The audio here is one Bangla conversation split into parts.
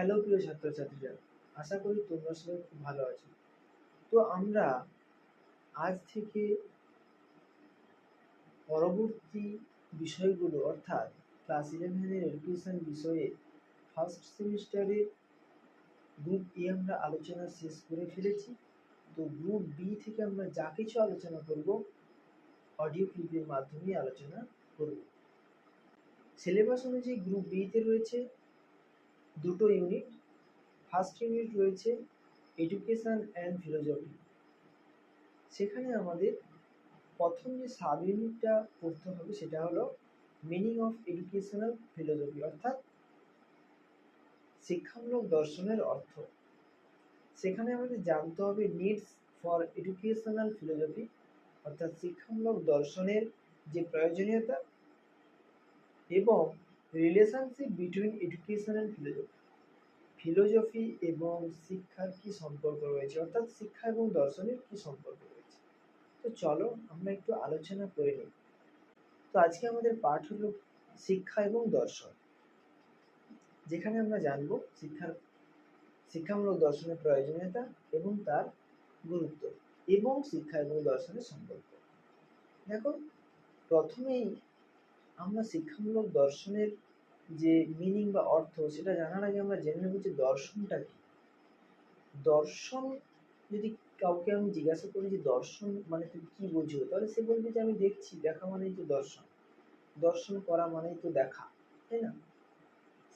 হ্যালো প্রিয় ছাত্রছাত্রীরা। আশা করি তোমরা সবাই খুব ভালো আছো। তো আমরা আজ থেকে পরবর্তী বিষয়গুলো, অর্থাৎ ক্লাস ইলেভেনের এডুকেশন বিষয়ে ফার্স্ট সেমিস্টারে গ্রুপ এ আমরা আলোচনা শেষ করে ফেলেছি। তো গ্রুপ বি থেকে আমরা যা কিছু আলোচনা করব অডিও ক্লিপের মাধ্যমে আলোচনা করব। সিলেবাস অনুযায়ী গ্রুপ বিতে রয়েছে দুটো ইউনিট ফার্স্ট ইউনিট রয়েছে এডুকেশান অ্যান্ড ফিলোজফি সেখানে আমাদের প্রথম যে সাব ইউনিটটা পড়তে হবে সেটা হলো মিনিং অফ এডুকেশনাল ফিলোজফি অর্থাৎ শিক্ষামূলক দর্শনের অর্থ। সেখানে আমাদের জানতে হবে নিডস ফর এডুকেশনাল ফিলোজফি অর্থাৎ শিক্ষামূলক দর্শনের যে প্রয়োজনীয়তা এবং relationship between education and philosophy philosophy এবং শিক্ষার কি সম্পর্ক রয়েছে? অর্থাৎ শিক্ষা এবং দর্শনের কি সম্পর্ক রয়েছে? তো চলো, আমরা একটু আলোচনা করে নিই। তো আজকে আমাদের পাঠ হলো শিক্ষা এবং দর্শন। যেখানে আমরা জানব শিক্ষার, শিক্ষামূলক দর্শনের প্রয়োজনীয়তা এবং তার গুরুত্ব এবং শিক্ষা এবং দর্শনের সম্পর্ক। দেখো, প্রথমেই আমরা শিক্ষামূলক দর্শনের যে মিনিং বা অর্থ, সেটা জানার আগে আমরা জেনে নেব যে দর্শনটা কি। দর্শন, যদি কাউকে আমি জিজ্ঞাসা করি যে দর্শন মানে তুমি কি বোঝো তাহলে সে বলবে যে আমি দেখছি, দেখা মানেই তো দর্শন। দর্শন করা মানেই তো দেখা, তাই না?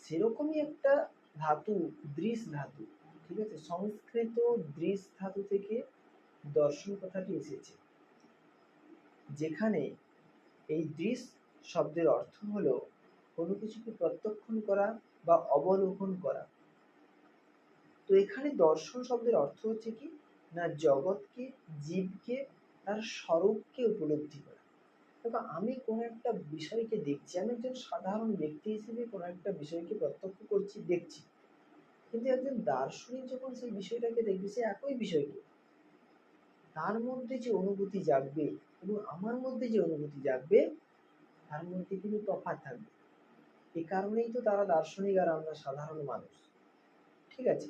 সেরকমই একটা ধাতু, দৃশ ধাতু, ঠিক আছে? সংস্কৃত দৃশ ধাতু থেকে দর্শন কথাটি এসেছে। যেখানে এই দৃশ শব্দের অর্থ হলো কোনো কিছুকে প্রত্যক্ষণ করা বা অবলোকন করা। তো এখানে দর্শন শব্দের অর্থ হচ্ছে কি? না জগৎকে, জীবকে, তার স্বরূপকে উপলব্ধি করা। দেখো, আমি কোনো একটা বিষয়কে দেখছি, আমি একজন সাধারণ ব্যক্তি হিসেবে কোনো একটা বিষয়কে প্রত্যক্ষ করছি, দেখছি। কিন্তু একজন দার্শনিক যখন সেই বিষয়টাকে দেখবে, সে একই বিষয়কে তার মধ্যে যে অনুভূতি জাগবে এবং আমার মধ্যে যে অনুভূতি জাগবে তার মধ্যে কিন্তু তফাৎ থাকবে। এ কারণেই তো তারা দার্শনিক আর আমরা সাধারণ মানুষ। ঠিক আছে?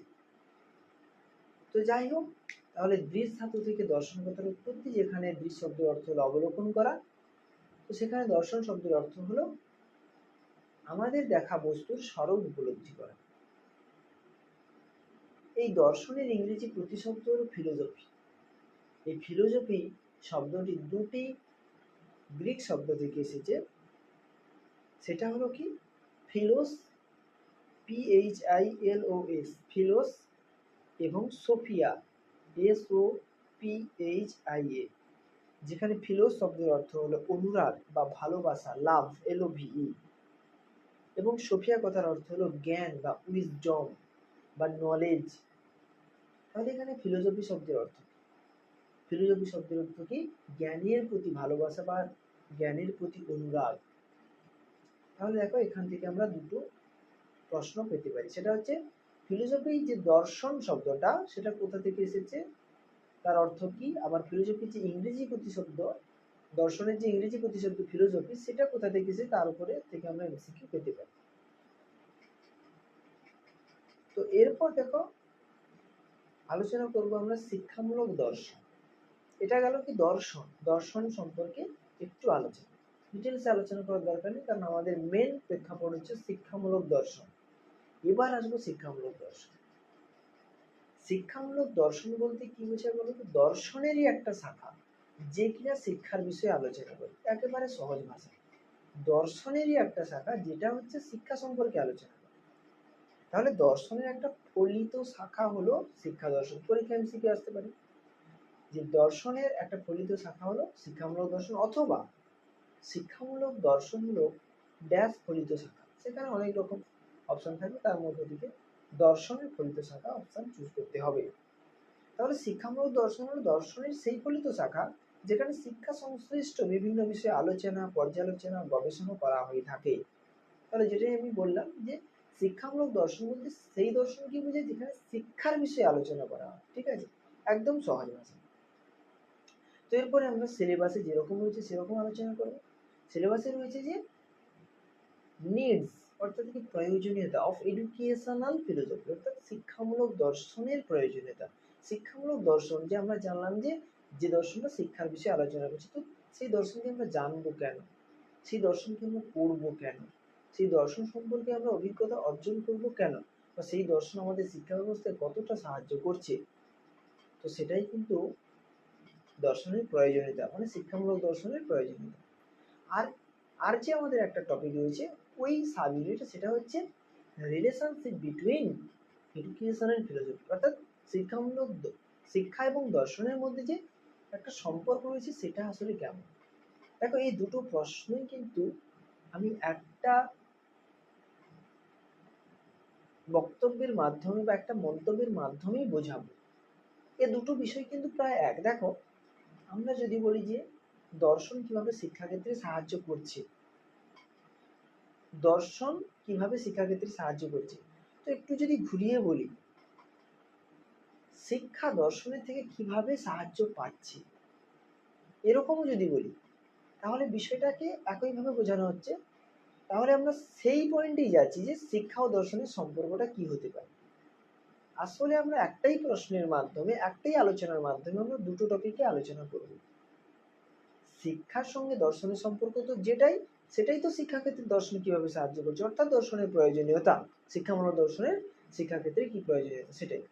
তো যাই হোক, তাহলে দৃশ ধাতু থেকে দর্শন কথার উৎপত্তি, যেখানে দৃশ শব্দের অর্থ হলো অবলোকন করা। তো সেখানে দর্শন শব্দের অর্থ হলো আমাদের দেখা বস্তুর স্বরূপ উপলব্ধি করা। এই দর্শনের ইংরেজি প্রতিশব্দ হলো ফিলোজফি এই ফিলোজফি শব্দটি দুটি গ্রিক শব্দ থেকে এসেছে। সেটা হলো কি? Philos P H I L O S philos এবং sophia S O I A যেখানে ফিলোস শব্দের অর্থ হলো অনুরাগ বা ভালোবাসা, লাভ এল ও ভিই এবং সোফিয়া কথার অর্থ হলো জ্ঞান বা উইজডম বা নলেজ তাহলে এখানে ফিলোজফি শব্দের অর্থ ফিলোজফি শব্দের অর্থ কি? জ্ঞানের প্রতি ভালোবাসা বা জ্ঞানের প্রতি অনুরাগ। তাহলে দেখো এখান থেকে আমরা দুটো প্রশ্ন পেতে পারি। সেটা হচ্ছে ফিলোজফি যে দর্শন শব্দটা, সেটা কোথা থেকে এসেছে? তার অর্থ কি? আবার ফিলোজফি যে ইংরেজি প্রতিশব্দ, দর্শনের যে ইংরেজি প্রতিশব্দ ফিলোজফি সেটা কোথা থেকে এসেছে? তার উপরে থেকে আমরা এমসিকিউ পেতে পারি। তো এরপর দেখো, আলোচনা করব আমরা শিক্ষামূলক দর্শন। এটা গেল কি দর্শন? দর্শন সম্পর্কে একটু আলোচনা। ডিটেলসে আলোচনা করার দরকার নেই, কারণ আমাদের মেন প্রেক্ষাপট হচ্ছে শিক্ষামূলক দর্শন। এবার আসব শিক্ষামূলক দর্শন। শিক্ষামূলক দর্শন বলতে কি বোঝায় বলতো দর্শনেরই একটা শাখা, যে কিনা শিক্ষার বিষয়ে আলোচনা করে। একেবারে সহজ ভাষা। দর্শনেরই একটা শাখা, যেটা হচ্ছে শিক্ষা সম্পর্কে আলোচনা করে। তাহলে দর্শনের একটা ফলিত শাখা হলো শিক্ষা দর্শন। পরীক্ষা এমসিকে আসতে পারে। যে দর্শনের একটা ফলিত শাখা হলো শিক্ষামূলক দর্শন অথবা শিক্ষামূলক দর্শন হলো ড্যাশ ফলিত শাখা। সেখানে অনেক রকম অপশন থাকবে, তার মধ্যে থেকে দর্শনের ফলিত শাখা অপশন চুজ করতে হবে। তাহলে শিক্ষামূলক দর্শন হলো দর্শনের সেই ফলিত শাখা, যেখানে শিক্ষা সংশ্লিষ্ট বিভিন্ন বিষয়ে আলোচনা, পর্যালোচনা, গবেষণা করা হয়ে থাকে। তাহলে যেটাই আমি বললাম যে, শিক্ষামূলক দর্শন বলতে সেই দর্শন কি বোঝায় যেখানে শিক্ষার বিষয়ে আলোচনা করা হয়, ঠিক আছে? একদম সহজ ভাষা তো এরপরে আমরা সিলেবাসে যেরকম রয়েছে সেরকম আলোচনা করব। সিলেবাসে রয়েছে যে নিডস অর্থাৎ কি প্রয়োজনীয়তা অফ এডুকেশনাল ফিলোসফি অর্থাৎ শিক্ষামূলক দর্শনের প্রয়োজনীয়তা। শিক্ষামূলক দর্শন, যে আমরা জানলাম যে যে দর্শনটা শিক্ষার বিষয়ে আলোচনা করছি, তো সেই দর্শনকে আমরা জানব কেন? সেই দর্শনকে আমরা পড়ব কেন? সেই দর্শন সম্পর্কে আমরা অভিজ্ঞতা অর্জন করব কেন? বা সেই দর্শন আমাদের শিক্ষা ব্যবস্থায় কতটা সাহায্য করছে? তো সেটাই কিন্তু দর্শনের প্রয়োজনীয়তা মানে শিক্ষামূলক দর্শনের প্রয়োজনীয়তা। আর আর যে আমাদের একটা টপিক রয়েছে, ওই সাব ইউনিটে সেটা হচ্ছে relationship between education and philosophy অর্থাৎ শিক্ষামূলক শিক্ষা এবং দর্শনের মধ্যে যে একটা সম্পর্ক রয়েছে, সেটা আসলে কেমন? দেখো, এই দুটো প্রশ্নই কিন্তু আমি একটা বক্তব্যের মাধ্যমে বা একটা মন্তব্যের মাধ্যমেই বোঝাবো। এ দুটো বিষয় কিন্তু প্রায় এক। দেখো, আমরা যদি বলি যে দর্শন কীভাবে শিক্ষাক্ষেত্রে সাহায্য করছে? দর্শন কীভাবে শিক্ষাক্ষেত্রে সাহায্য করছে? তো একটু যদি ঘুরিয়ে বলি, শিক্ষা দর্শনের থেকে কীভাবে সাহায্য পাচ্ছে? এরকমও যদি বলি, তাহলে বিষয়টাকে একইভাবে বোঝানো হচ্ছে। তাহলে আমরা সেই পয়েন্টেই যাচ্ছি যে শিক্ষা ও দর্শনের সম্পর্কটা কি হতে পারে। আসলে আমরা একটাই প্রশ্নের মাধ্যমে, একটাই আলোচনার মাধ্যমে আমরা দুটো টপিকে আলোচনা করব। শিক্ষার সঙ্গে দর্শনের সম্পর্ক তো যেটাই, সেটাই তো শিক্ষাক্ষেত্রে দর্শন কীভাবে সাহায্য করছে? অর্থাৎ দর্শনের প্রয়োজনীয়তা। শিক্ষামূলক দর্শনের শিক্ষাক্ষেত্রে কি প্রয়োজনীয়তা? সেটাই।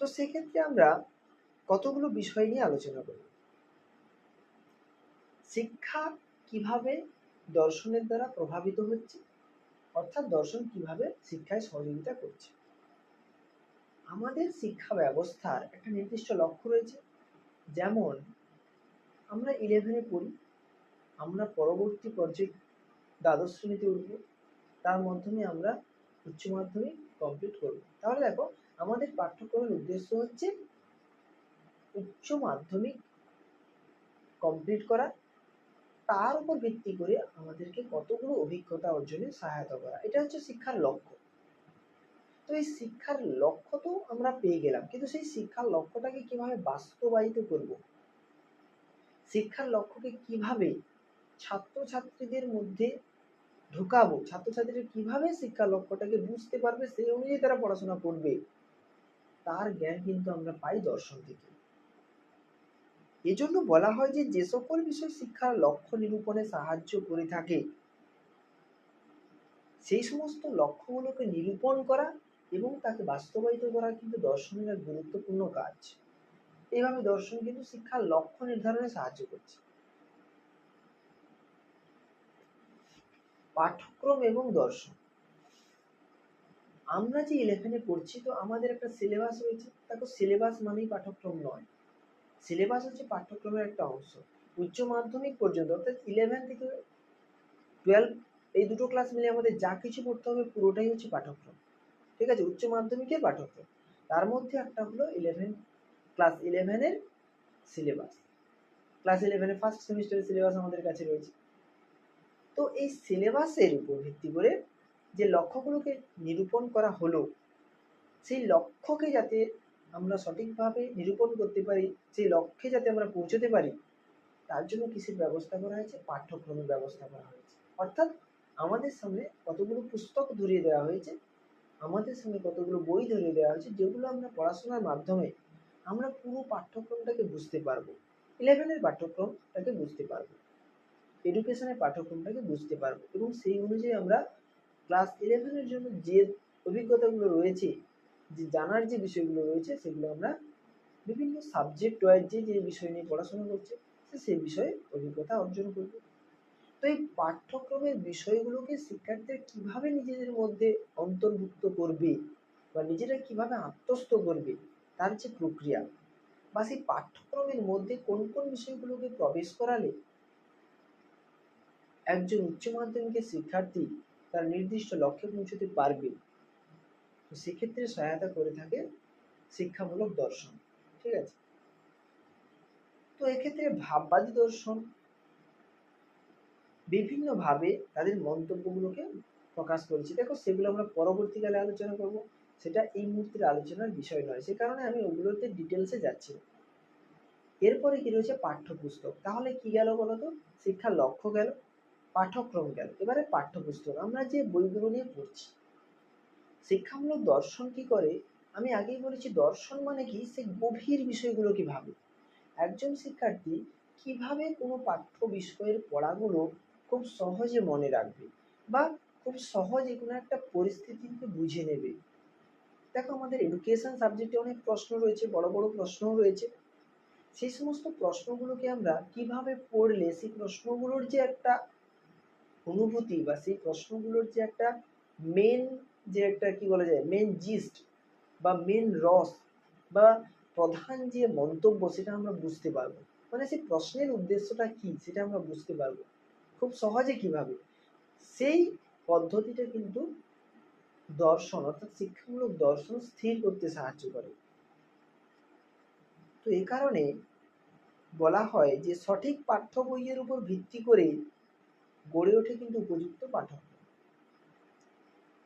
তো সেক্ষেত্রে আমরা কতগুলো বিষয় নিয়ে আলোচনা করব? শিক্ষা কীভাবে দর্শনের দ্বারা প্রভাবিত হচ্ছে? অর্থাৎ দর্শন কীভাবে শিক্ষায় সহযোগিতা করছে? আমাদের শিক্ষা ব্যবস্থার একটা নির্দিষ্ট লক্ষ্য রয়েছে। যেমন, আমরা ইলেভেনে পড়ি, আমরা পরবর্তী পর্যায়ে দ্বাদশ শ্রেণীতে উঠব, তার মাধ্যমে আমরা উচ্চ মাধ্যমিক কমপ্লিট করব। তাহলে দেখো, আমাদের পাঠ্যক্রমের উদ্দেশ্য হচ্ছে উচ্চ মাধ্যমিক কমপ্লিট করা, তার উপর ভিত্তি করে আমাদেরকে কতগুলো অভিজ্ঞতা অর্জনে সহায়তা করা। এটা হচ্ছে শিক্ষার লক্ষ্য। তো এই শিক্ষার লক্ষ্য তো আমরা পেয়ে গেলাম। কিন্তু সেই শিক্ষার লক্ষ্যটাকে কীভাবে বাস্তবায়িত করব? শিক্ষার লক্ষ্যকে কীভাবে ছাত্রছাত্রীদের মধ্যে ঢুকাবো? ছাত্রছাত্রীরা কীভাবে শিক্ষার লক্ষ্যটাকে বুঝতে পারবে? সেই অনুযায়ী তারা পড়াশোনা করবে। তার জ্ঞান কিন্তু আমরা পাই দর্শন থেকে। এজন্য বলা হয় যে যে সকল বিষয় শিক্ষার লক্ষ্য নিরূপণে সাহায্য করে থাকে, সেই সমস্ত লক্ষ্যগুলোকে নিরূপণ করা এবং তাকে বাস্তবায়িত করা কিন্তু দর্শনের এক গুরুত্বপূর্ণ কাজ। এইভাবে দর্শন কিন্তু শিক্ষার লক্ষ্য নির্ধারণে সাহায্য করছে। পাঠ্যক্রম এবং দর্শন। আমরা যে ইলেভেনে পড়ছি, তো আমাদের একটা সিলেবাস রয়েছে। দেখো সিলেবাস মানেই পাঠ্যক্রম নয়। সিলেবাস হচ্ছে পাঠ্যক্রমের একটা অংশ। উচ্চ মাধ্যমিক পর্যন্ত, অর্থাৎ ইলেভেন থেকে টুয়েলভ এই দুটো ক্লাস মিলে আমাদের যা কিছু পড়তে হবে, পুরোটাই হচ্ছে পাঠ্যক্রম। ঠিক আছে, উচ্চ মাধ্যমিকের পাঠ্যক্রম তার মধ্যে একটা হলো ইলেভেন ক্লাস ইলেভেনের সিলেবাস ক্লাস ইলেভেনের ফার্স্ট সেমিস্টারের সিলেবাস আমাদের কাছে রয়েছে। তো এই সিলেবাসের উপর ভিত্তি করে যে লক্ষ্যগুলোকে নিরূপণ করা হলো, সেই লক্ষ্যকে যাতে আমরা সঠিকভাবে নিরূপণ করতে পারি, সেই লক্ষ্যে যাতে আমরা পৌঁছতে পারি, তার জন্য কিসের ব্যবস্থা করা হয়েছে? পাঠ্যক্রমের ব্যবস্থা করা হয়েছে। অর্থাৎ আমাদের সামনে কতগুলো পুস্তক ধরিয়ে দেওয়া হয়েছে আমাদের সামনে কতগুলো বই ধরিয়ে দেওয়া হয়েছে, যেগুলো আমরা পড়াশোনার মাধ্যমে আমরা পুরো পাঠ্যক্রমটাকে বুঝতে পারব। ইলেভেনের পাঠ্যক্রমটাকে বুঝতে পারব। এডুকেশনের পাঠ্যক্রমটাকে বুঝতে পারব এবং সেই অনুযায়ী আমরা ক্লাস ইলেভেনের জন্য যে অভিজ্ঞতাগুলো রয়েছে, যে জানার যে বিষয়গুলো রয়েছে, সেগুলো আমরা বিভিন্ন সাবজেক্ট ওয়াইজ যে যে বিষয় নিয়ে পড়াশোনা করছে, সে সেই বিষয়ে অভিজ্ঞতা অর্জন করবে। তো এই পাঠ্যক্রমের বিষয়গুলোকে শিক্ষার্থীরা কীভাবে নিজেদের মধ্যে অন্তর্ভুক্ত করবে বা নিজেরা কীভাবে আত্মস্থ করবে, তার যে প্রক্রিয়া বা সেই পাঠ্যক্রমের মধ্যে কোন কোন বিষয়গুলোকে প্রবেশ করালে একজন উচ্চ মাধ্যমিকের শিক্ষার্থী তার নির্দিষ্ট লক্ষ্যে পৌঁছতে পারবে, তো সেক্ষেত্রে সহায়তা করে থাকে শিক্ষামূলক দর্শন, ঠিক আছে? তো এক্ষেত্রে ভাববাদী দর্শন বিভিন্নভাবে তাদের মন্তব্যগুলোকে প্রকাশ করেছে। দেখো, সেগুলো আমরা পরবর্তীকালে আলোচনা করব। সেটা এই মুহূর্তের আলোচনার বিষয় নয়। সে কারণে আমি ওগুলোতে ডিটেলসে যাচ্ছি। এরপরে কি রয়েছে? পাঠ্যপুস্তক। তাহলে কি গেল বলতো? শিক্ষার লক্ষ্য গেল, পাঠ্যক্রম গেল। এবারে পাঠ্যপুস্তক। আমরা যে বইগুলো নিয়ে পড়ছি, শিক্ষামূলক দর্শন কি করে? আমি আগেই বলেছি, দর্শন মানে কি? সে গভীর বিষয়গুলো বিষয়গুলোকে ভাবে? একজন শিক্ষার্থী কীভাবে কোনো পাঠ্য বিষয়ের পড়াগুলো খুব সহজে মনে রাখবে বা খুব সহজে কোনো একটা পরিস্থিতিকে বুঝে নেবে। দেখো, আমাদের এডুকেশন সাবজেক্টে অনেক প্রশ্ন রয়েছে, বড় বড় প্রশ্নও রয়েছে। সেই সমস্ত প্রশ্নগুলোকে আমরা কীভাবে পড়লে সেই প্রশ্নগুলোর যে একটা অনুভূতি বা সেই প্রশ্নগুলোর যে একটা মেন যে একটা কি বলা যায় মেন জিস্ট বা মেন রস বা প্রধান যে মন্তব্য, সেটা আমরা বুঝতে পারব। মানে সেই প্রশ্নের উদ্দেশ্যটা কি, সেটা আমরা বুঝতে পারব। খুব সহজে কীভাবে? সেই পদ্ধতিটা কিন্তু দর্শন, অর্থাৎ শিক্ষামূলক দর্শন স্থির করতে সাহায্য করে। তো এই কারণে বলা হয় যে, সঠিক পাঠ্য বইয়ের উপর ভিত্তি করে গড়ে ওঠে কিন্তু উপযুক্ত পাঠক।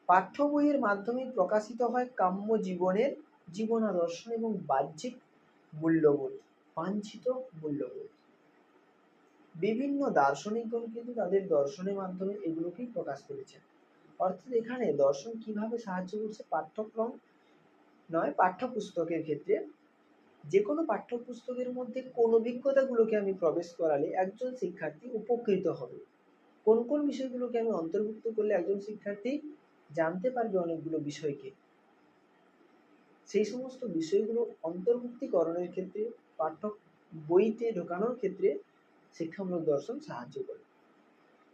পাঠ্য বইয়ের মাধ্যমে প্রকাশিত হয় কাম্য জীবনের জীবনাদর্শন এবং বাহ্যিক মূল্যবোধ, বাঞ্ছিত মূল্যবোধ। বিভিন্ন দার্শনিকগণ কিন্তু তাদের দর্শনের মাধ্যমে এগুলোকেই প্রকাশ করেছেন। অর্থাৎ এখানে দর্শন কীভাবে সাহায্য করছে পাঠ্যক্রম নয়, পাঠ্যপুস্তকের ক্ষেত্রে। যে কোনো পাঠ্যপুস্তকের মধ্যে কোন অভিজ্ঞতাগুলোকে আমি প্রবেশ করালে একজন শিক্ষার্থী উপকৃত হবে। কোন কোন বিষয়গুলোকে আমি অন্তর্ভুক্ত করলে একজন শিক্ষার্থী জানতে পারবে অনেকগুলো বিষয়কে। সেই সমস্ত বিষয়গুলো অন্তর্ভুক্তিকরণের ক্ষেত্রে পাঠ্য বইতে ঢোকানোর ক্ষেত্রে শিক্ষামূলক দর্শন সাহায্য করে।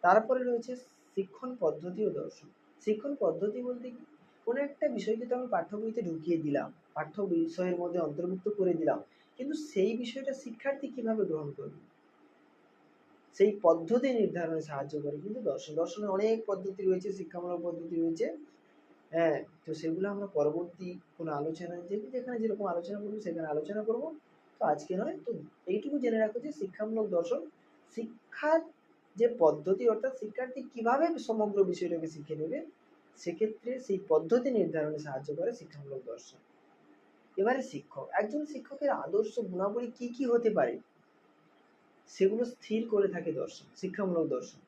তারপরে রয়েছে শিক্ষণ পদ্ধতি ও দর্শন। শিক্ষণ পদ্ধতি বলতে কি? কোনো একটা বিষয়কে তো আমি পাঠ্য বইতে ঢুকিয়ে দিলাম, পাঠ্য বিষয়ের মধ্যে অন্তর্ভুক্ত করে দিলাম, কিন্তু সেই বিষয়টা শিক্ষার্থী কীভাবে গ্রহণ করবে? সেই পদ্ধতি নির্ধারণে সাহায্য করে, কিন্তু দর্শন, দর্শনে অনেক পদ্ধতি রয়েছে, শিক্ষামূলক পদ্ধতি রয়েছে। হ্যাঁ তো সেগুলো আমরা পরবর্তী কোনো আলোচনায় যে যেখানে যেরকম আলোচনা করব, সেখানে আলোচনা করব। তো আজকে নয়, তো এইটুকু জেনে রাখো যে শিক্ষামূলক দর্শন, শিক্ষার যে পদ্ধতি, অর্থাৎ শিক্ষার্থী কীভাবে সমগ্র বিষয়টাকে শিখে নেবে, সেক্ষেত্রে সেই পদ্ধতি নির্ধারণে সাহায্য করে শিক্ষামূলক দর্শন। এবারে শিক্ষক, একজন শিক্ষকের আদর্শ গুণাবলী কি কি হতে পারে, সেগুলো স্থির করে থাকে দর্শন, শিক্ষামূলক দর্শন।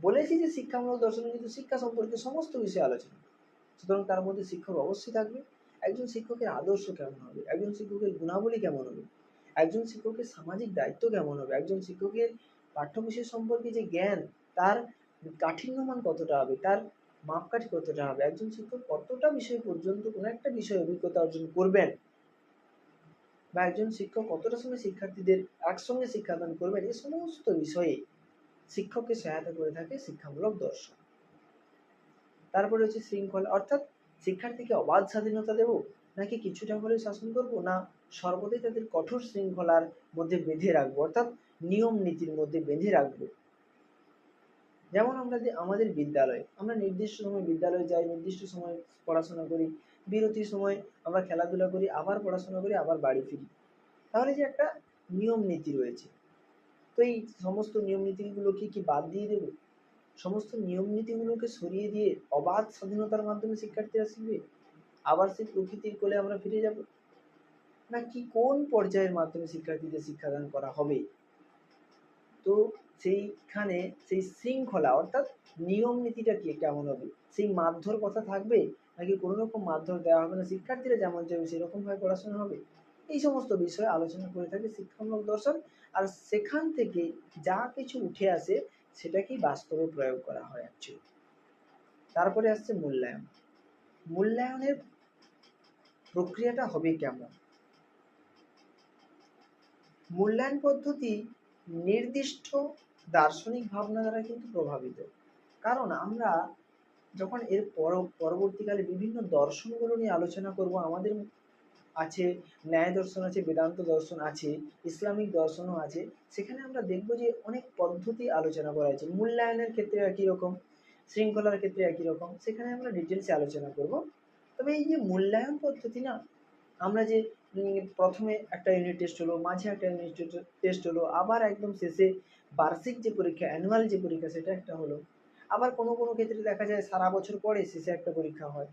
বলেছি যে শিক্ষামূলক দর্শনে কিন্তু শিক্ষা সম্পর্কে সমস্ত বিষয়ে আলোচনা। সুতরাং তার মধ্যে শিক্ষক অবশ্যই থাকবে। একজন শিক্ষকের আদর্শ কেমন হবে? একজন শিক্ষকের গুণাবলী কেমন হবে? একজন শিক্ষকের সামাজিক দায়িত্ব কেমন হবে? একজন শিক্ষকের পাঠ্য বিষয় সম্পর্কে যে জ্ঞান, তার কাঠিন্যমান কতটা হবে? তার মাপকাঠি কতটা হবে? একজন শিক্ষক কতটা বিষয় পর্যন্ত কোনো একটা বিষয়ে অভিজ্ঞতা অর্জন করবেন? বা একজন শিক্ষক কতটা সময় শিক্ষার্থীদের একসঙ্গে শিক্ষাদান করবেন? এই সমস্ত বিষয়ে শিক্ষককে সহায়তা করে থাকে শিক্ষামূলক দর্শন। তারপরে হচ্ছে শৃঙ্খলা, অর্থাৎ শিক্ষার্থীকে অবাধ স্বাধীনতা দেব? নাকি কিছুটা হলে শাসন করব? না, সর্বদাই তাদের কঠোর শৃঙ্খলার মধ্যে বেঁধে রাখব, অর্থাৎ নিয়ম নীতির মধ্যে বেঁধে রাখব। যেমন আমরা আমাদের বিদ্যালয়, আমরা নির্দিষ্ট সময় বিদ্যালয়ে যাই, নির্দিষ্ট সময় পড়াশোনা করি, বিরতির সময় আমরা খেলাধুলা করি, আবার পড়াশোনা করি, আবার বাড়ি ফিরি। তাহলে যে একটা নিয়ম নীতি রয়েছে। তো এই সমস্ত নিয়ম নীতিগুলোকে কি বাদ দিয়ে দেবো? সমস্ত নিয়ম নীতিগুলোকে সরিয়ে দিয়ে অবাধ স্বাধীনতার মাধ্যমে শিক্ষার্থীরা শিখবে। আবার সেই প্রকৃতির কোলে আমরা ফিরে যাব। না কি কোন পর্যায়ের মাধ্যমে শিক্ষার্থীদের শিক্ষাদান করা হবে? তো সেইখানে সেই শৃঙ্খলা, অর্থাৎ নিয়ম নীতিটা কি, কেমন হবে? সেই মারধর কথা থাকবে? নাকি কোনো রকম মারধর দেওয়া হবে না? শিক্ষার্থীরা যেমন চাইবে সেরকমভাবে পড়াশোনা হবে? এই সমস্ত বিষয়ে আলোচনা করে থাকে শিক্ষামূলক দর্শন। আর সেখান থেকে যা কিছু উঠে আসে সেটাকেই বাস্তবে প্রয়োগ করা হয় অ্যাকচুয়ালি তারপরে আসছে মূল্যায়ন। মূল্যায়নের প্রক্রিয়াটা হবে কেমন? মূল্যায়ন পদ্ধতি নির্দিষ্ট দার্শনিক ভাবনা দ্বারা কিন্তু প্রভাবিত। কারণ আমরা যখন এর পর, পরবর্তীকালে বিভিন্ন দর্শনগুলো নিয়ে আলোচনা করব, আমাদের আছে, ন্যায় দর্শন আছে, বেদান্ত দর্শন আছে, ইসলামিক দর্শনও আছে। সেখানে আমরা দেখব যে অনেক পদ্ধতি আলোচনা করা হয়েছে। মূল্যায়নের ক্ষেত্রে একই রকম, শৃঙ্খলার ক্ষেত্রে একই রকম, সেখানে আমরা ডিটেলসে আলোচনা করব। তবে এই যে মূল্যায়ন পদ্ধতি না, আমরা যে প্রথমে একটা ইউনিট টেস্ট হলো, মাঝে একটা ইউনিট টেস্ট হলো, আবার একদম শেষে বার্ষিক যে পরীক্ষা অ্যানুয়াল যে পরীক্ষা, সেটা একটা হলো। আবার কোনো কোনো ক্ষেত্রে দেখা যায় সারা বছর পরে শেষে একটা পরীক্ষা হয়।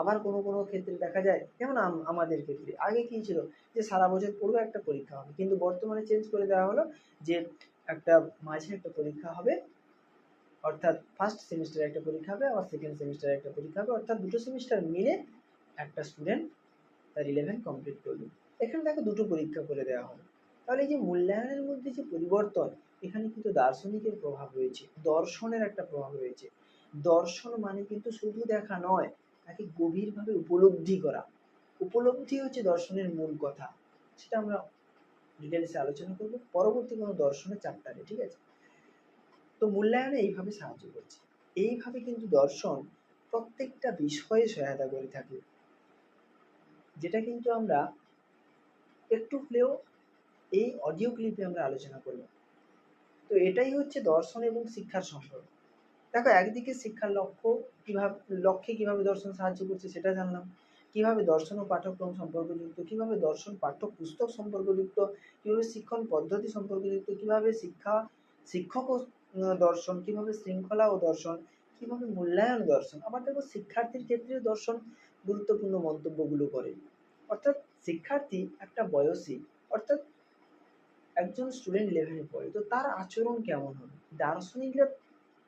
আবার কোনো কোনো ক্ষেত্রে দেখা যায় যেমন আমাদের ক্ষেত্রে, আগে কী ছিল যে সারা বছর পরেও একটা পরীক্ষা হবে, কিন্তু বর্তমানে চেঞ্জ করে দেওয়া হলো যে একটা মাঝে একটা পরীক্ষা হবে, অর্থাৎ ফার্স্ট সেমিস্টারে একটা পরীক্ষা হবে, আবার সেকেন্ড সেমিস্টারে একটা পরীক্ষা হবে, অর্থাৎ দুটো সেমিস্টার মিলে একটা স্টুডেন্ট তার ইলেভেন কমপ্লিট করবে এখানে তাকে দুটো পরীক্ষা করে দেওয়া হবে তাহলে এই যে মূল্যায়নের মধ্যে যে পরিবর্তন, এখানে কিন্তু দার্শনিকের প্রভাব রয়েছে, দর্শনের একটা প্রভাব রয়েছে। দর্শন মানে কিন্তু শুধু দেখা নয় তাকে গভীরভাবে উপলব্ধি করা। উপলব্ধি হচ্ছে দর্শনের মূল কথা। সেটা আমরা ডিটেলসে আলোচনা করব। পরবর্তী কোনো দর্শনের চ্যাপ্টারে ঠিক আছে? তো মূল্যায়নে এইভাবে সাহায্য করছে। এইভাবে কিন্তু দর্শন প্রত্যেকটা বিষয়ে সহায়তা করে থাকে। যেটা কিন্তু আমরা একটু হলেও এই অডিও ক্লিপে আমরা আলোচনা করলাম তো এটাই হচ্ছে দর্শন এবং শিক্ষার সম্পর্ক দেখো, একদিকে শিক্ষার লক্ষ্য কীভাবে, লক্ষ্যে কীভাবে দর্শন সাহায্য করছে সেটা জানলাম। কীভাবে দর্শন ও পাঠ্যক্রম সম্পর্কযুক্ত, কীভাবে দর্শন পাঠ্য পুস্তক সম্পর্কযুক্ত, কীভাবে শিক্ষণ পদ্ধতি সম্পর্কযুক্ত, কীভাবে শিক্ষা, শিক্ষক ও দর্শন, কীভাবে শৃঙ্খলা ও দর্শন, কীভাবে মূল্যায়ন দর্শন। আবার দেখো, শিক্ষার্থীর ক্ষেত্রে দর্শন গুরুত্বপূর্ণ মন্তব্যগুলো করে। অর্থাৎ শিক্ষার্থী একটা বয়সী, অর্থাৎ একজন স্টুডেন্ট লেভেলে পড়ে, তো তার আচরণ কেমন হবে? দার্শনিকরা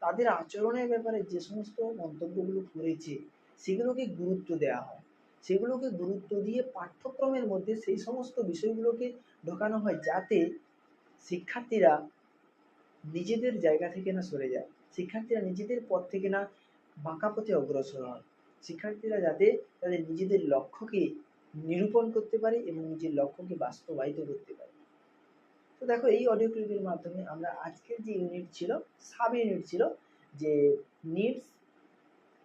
তাদের আচরণের ব্যাপারে যে সমস্ত মন্তব্যগুলো করেছে, সেগুলোকে গুরুত্ব দেওয়া হয়। সেগুলোকে গুরুত্ব দিয়ে পাঠ্যক্রমের মধ্যে সেই সমস্ত বিষয়গুলোকে ঢোকানো হয় যাতে শিক্ষার্থীরা নিজেদের জায়গা থেকে না সরে যায়। শিক্ষার্থীরা নিজেদের পথ থেকে না বাঁকা পথে অগ্রসর হয়। শিক্ষার্থীরা যাতে তাদের নিজেদের লক্ষ্যকে নিরূপণ করতে পারে এবং নিজের লক্ষ্যকে বাস্তবায়িত করতে পারে। তো দেখো, এই অডিও ক্লিপের মাধ্যমে আমরা আজকের যে ইউনিট ছিল সাব ইউনিট ছিল, যে needs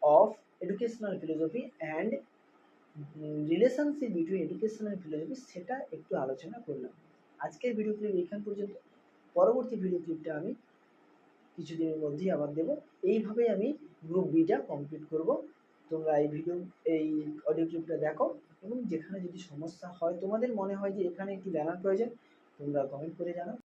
of educational philosophy and relationship between education and philosophy সেটা একটু আলোচনা করলাম। আজকের ভিডিও ক্লিপ এখান পর্যন্ত। পরবর্তী ভিডিও ক্লিপটা আমি কিছুদিনের মধ্যেই আবার দেব। এইভাবেই আমি গ্রুপ বিটা কমপ্লিট করব। তোমরা এই ভিডিও এই অডিও ক্লিপটা দেখো এবং যেখানে যদি সমস্যা হয়, তোমাদের মনে হয় যে এখানে একটু জানার প্রয়োজন তোমরা কমেন্ট করে জানাও